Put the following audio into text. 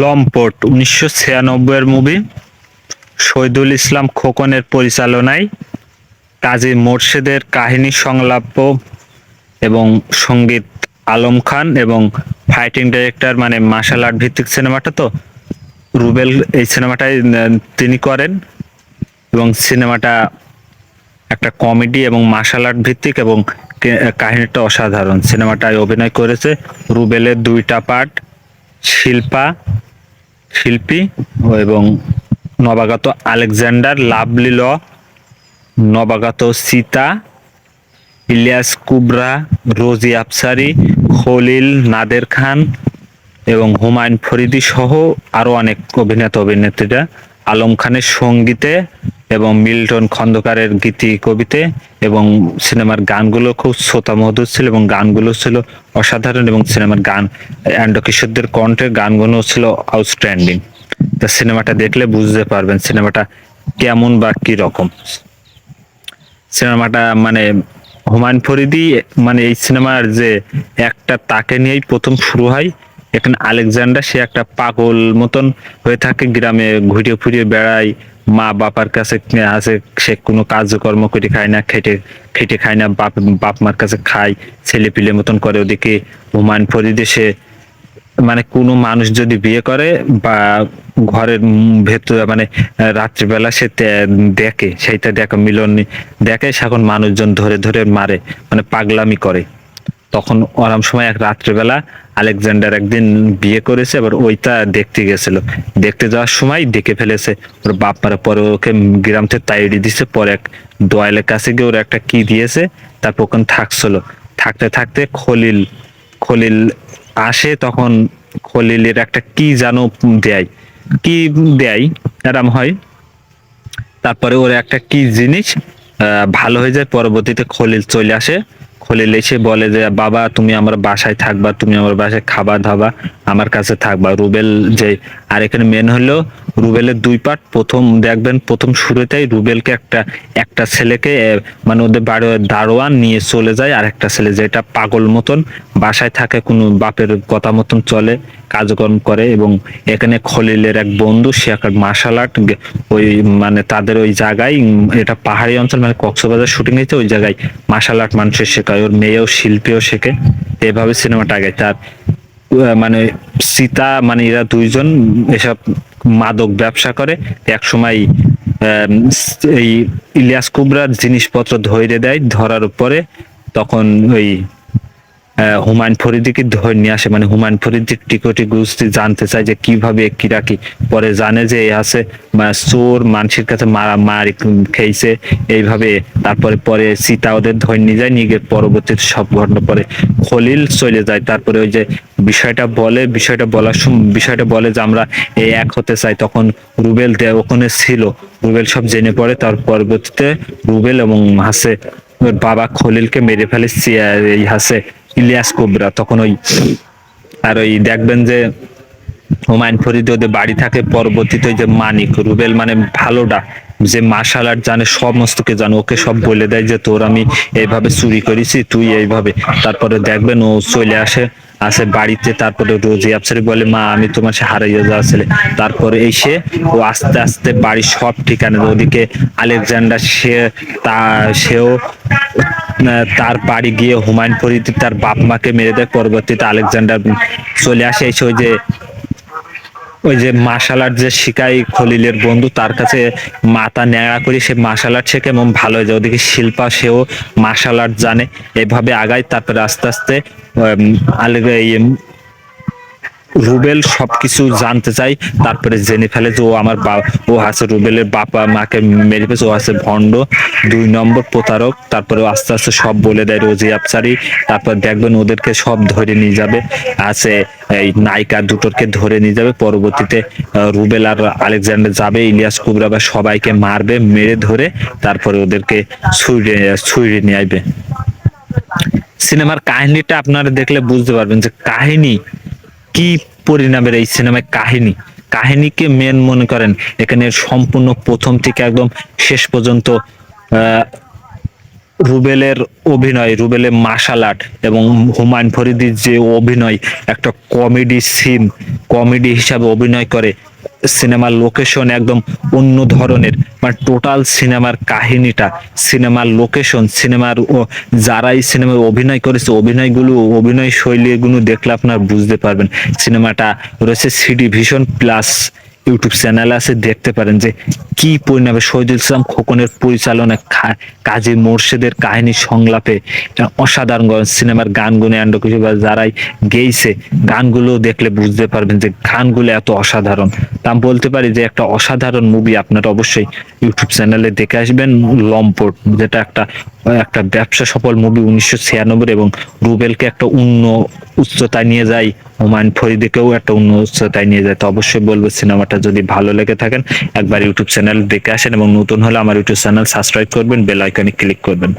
লম্পট, উনিশশো ছিয়ানব্বই এর মুভি শহীদুল ইসলাম খোকনের পরিচালনায়, কাজী মোর্শেদের কাহিনী সংলাপ এবং সংগীত আলম খান এবং ফাইটিং ডাইরেক্টর মানে মার্শাল আর্ট ভিত্তিক সিনেমাটা তো রুবেল, এই সিনেমাটাই তিনি করেন এবং সিনেমাটা একটা কমেডি এবং মার্শাল আর্ট ভিত্তিক এবং কাহিনীটা অসাধারণ। সিনেমাটায় অভিনয় করেছে রুবেলের দুইটা পার্ট শিল্পা, শিল্পী এবং নবাগত আলেকজান্ডার লাভলি ল নবাগত সীতা, ইলিয়াস কুবরা, রোজি আফসারি, খলিল নাদের খান এবং হুমায়ুন ফরিদি সহ আরও অনেক অভিনেতা অভিনেত্রীরা। আলম খানের সঙ্গীতে এবং মিল্টন খন্দকারের গীতি কবিতে এবং সিনেমার গানগুলো খুব শ্রোতা মধুর ছিল এবং গানগুলো ছিল অসাধারণ এবং সিনেমার গান, অ্যান্ড কিশোরদের কণ্ঠে গানগুলো ছিল আউটস্ট্যান্ডিং তা সিনেমাটা দেখলে বুঝতে পারবেন সিনেমাটা কেমন বা কি রকম সিনেমাটা মানে হুমায়ুন ফরিদি মানে এই সিনেমার যে একটা তাকে নিয়েই প্রথম শুরু হয়, এখানে আলেকজান্ডার সে একটা পাগল মতন হয়ে থাকে, গ্রামে ঘুরিয়ে ফুরিয়ে বেড়ায় মা বাবার কাছে আছে সে কোনো কাজকর্ম করে খায় না, খেটে খেটে খায় না, বাপ বাপ মার কাছে খায়, ছেলে পিলে মতন করে ওদিকে হুমায়ুন ফরিদি সে মানে কোনো মানুষ যদি বিয়ে করে বা ঘরের ভেতরে মানে রাত্রিবেলা সে দেখে, সেইটা দেখে মিলন দেখে সেখন মানুষজন ধরে ধরে মারে মানে পাগলামি করে। তখন আরাম সময় এক রাত্রিবেলা আলেকজান্ডার একদিন বিয়ে করেছে এবার ওইটা দেখতে গেছিল। দেখতে যাওয়ার সময় দেখে ফেলেছে। ওর বাপ মারা পরে ওকে গ্রাম থেকে তাইড়ি দিছে, পরে এক দোয়ালের কাছে গিয়ে ওর একটা কি দিয়েছে, তারপর ওখানে থাকছিল। থাকতে থাকতে খলিল খলিল আসে, তখন খলিলের একটা কি জানো দেয়, কি দেয়, এরম হয়। তারপরে ওর একটা কি জিনিস ভালো হয়ে যায়, পরবর্তীতে খলিল চলে আসে। খলিল এসে বলে যে, বাবা, তুমি আমার বাসায় থাকবা, তুমি আমার বাসায় খাবার দাবা, আমার কাছে থাকবা। রুবেল যে আর এখানে মেন হলো রুবেলের দুই পার্ট প্রথম দেখবেন, প্রথম শুরুতেই রুবেলকে একটা একটা ছেলেকে মানে ওদের বাড়ি দারোয়ান নিয়ে চলে যায় আর একটা ছেলে যেটা পাগল মতন। বাসায় থাকে কোনো বাপের কথা মতন চলে। কাজকর্ম করে এবং এখানে খলিলের এক বন্ধু একটা মার্শাল আর্ট ওই মানে তাদের ওই জায়গায় এটা পাহাড়ি অঞ্চল মানে কক্সবাজার শুটিং হয়েছে, ওই জায়গায় মার্শাল আর্ট মানুষের শেখায়। ওর মেয়েও শিল্পীও শেখে, এভাবে সিনেমাটা আগে তার মানে সীতা মানে এরা দুইজন এসব মাদক ব্যবসা করে। এক সময় এই ইলিয়াস কুবরার জিনিসপত্র ধরে দেয় ধরার পরে, তখন ওই হুমায়ুন ফরিদিকে ধরে নিয়ে আসে। মানে হুমায়ুন ফরিদি টিকটি গুস্তি জানতে চায় যে কীভাবে কিরা কি, পরে জানে যে এ আছে চোর মানুষের কাছে মারা, মারি খেয়েছে, এইভাবে তারপরে পরে সীতা ওদের ধরে নিয়ে যায়, নিয়ে পরবর্তীতে সব ঘটনা পরে খলিল চলে যায়। তারপরে ওই যে বিষয়টা বলে, বিষয়টা বলার বিষয়টা বলে যে আমরা এই এক হতে চাই। তখন রুবেল ওখানে ছিল। রুবেল সব জেনে পড়ে। তার পরবর্তীতে রুবেল এবং হাসে, বাবা খলিলকে মেরে ফেলে এই হাসে ইলিয়াস কোবরা, তখন ওই, আর ওই দেখবেন যে হুমায়ুন ফরিদ ওদের বাড়ি থাকে পরবর্তীতে ওই যে মানিক, রুবেল মানে ভালোটা, যে মার্শাল আর্ট জানে সমস্ত কে জানে, ওকে সব বলে দেয় যে তোর আমি এইভাবে চুরি করেছি, তুই এইভাবে। তারপরে দেখবেন ও চলে আসে আসে বাড়িতে, তারপরে রোজি আফসারি বলে, মা, আমি তোমার সে হারাইয়া যাচ্ছিলে তারপরে এসে ও আস্তে আস্তে বাড়ির সব ঠিকানা, ওদিকে আলেকজান্ডার, সে তা, সেও তার বাড়ি গিয়ে হুমায়ুন ফরিদ, তার বাপ মাকে মেরে দেয়। পরবর্তীতে আলেকজান্ডার চলে আসে এসে ওই যে ওই যে মার্শাল আর্ট যে শিকাই খলিলের বন্ধু, তার কাছে মাথা ন্যাড়া করি সে মার্শাল আর্ট শেখে এবং ভালো হয়ে যায়। ওদিকে শিল্পা, সেও মার্শাল আর্ট জানে। এভাবে আগায়, তারপরে আস্তে আস্তে রুবেল সবকিছু জানতে চাই। তারপরে জেনে ফেলে যে ও আমার ও আছে রুবেলের বাবা মাকে মেরে ফেলছে, ও আছে ভণ্ড, দুই নম্বর প্রতারক। তারপরে আস্তে আস্তে সব বলে দেয় রোজি আফসারি তারপর দেখবেন ওদেরকে সব ধরে নিয়ে যাবে। আছে এই নায়িকা দুটোকে ধরে নিয়ে যাবে। পরবর্তীতে রুবেল আর আলেকজান্ডার যাবে, ইলিয়াস কুবরা বা সবাইকে মারবে, মেরে ধরে তারপরে ওদেরকে ছুঁড়ে ছুঁড়ে নিয়ে আসবে সিনেমার কাহিনীটা আপনারা দেখলে বুঝতে পারবেন যে কাহিনী কি পরিণামের এই সিনেমায় কাহিনী? কাহিনীকে মেন মনে করেন এখানে সম্পূর্ণ প্রথম থেকে একদম শেষ পর্যন্ত রুবেলের অভিনয়, রুবেলের মার্শাল আর্ট এবং হুমায়ুন ফরিদির যে অভিনয়, একটা কমেডি সিন কমেডি হিসাবে অভিনয় করে সিনেমার লোকেশন একদম অন্য ধরনের। মানে টোটাল সিনেমার কাহিনীটা, সিনেমার লোকেশন সিনেমার ও- যারা এই সিনেমায় অভিনয় করেছে, অভিনয়গুলো, অভিনয় শৈলীগুলো দেখলে আপনার বুঝতে পারবেন। সিনেমাটা রয়েছে CD vision plus YouTube channel আছে, দেখতে পারেন যে কি পরিণামে শহীদুল ইসলাম খোকনের পরিচালনা কাজী মোর্শেদের কাহিনী সংলাপে অসাধারণ সিনেমার গানগুলো অ্যান্ড বা যারাই গেইছে গানগুলো দেখলে বুঝতে পারবেন যে গানগুলো এত অসাধারণ। তা বলতে পারি যে একটা অসাধারণ মুভি আপনারা অবশ্যই ইউটিউব চ্যানেলে দেখে আসবেন, লম্পট, যেটা একটা একটা ব্যবসা সফল মুভি উনিশশো ছিয়ানব্বই এবং রুবেলকে একটা অন্য উচ্চতায় নিয়ে যায়, হুমায়ুন ফরিদিকেও একটা অন্য উচ্চতায় নিয়ে যায়। তো অবশ্যই বলব, সিনেমাটা যদি ভালো লেগে থাকেন, একবার ইউটিউব চ্যানেল দেখে আসেন এবং নতুন হলে আমার ইউটিউব চ্যানেল সাবস্ক্রাইব করবেন বেল আইকনে ক্লিক করবেন।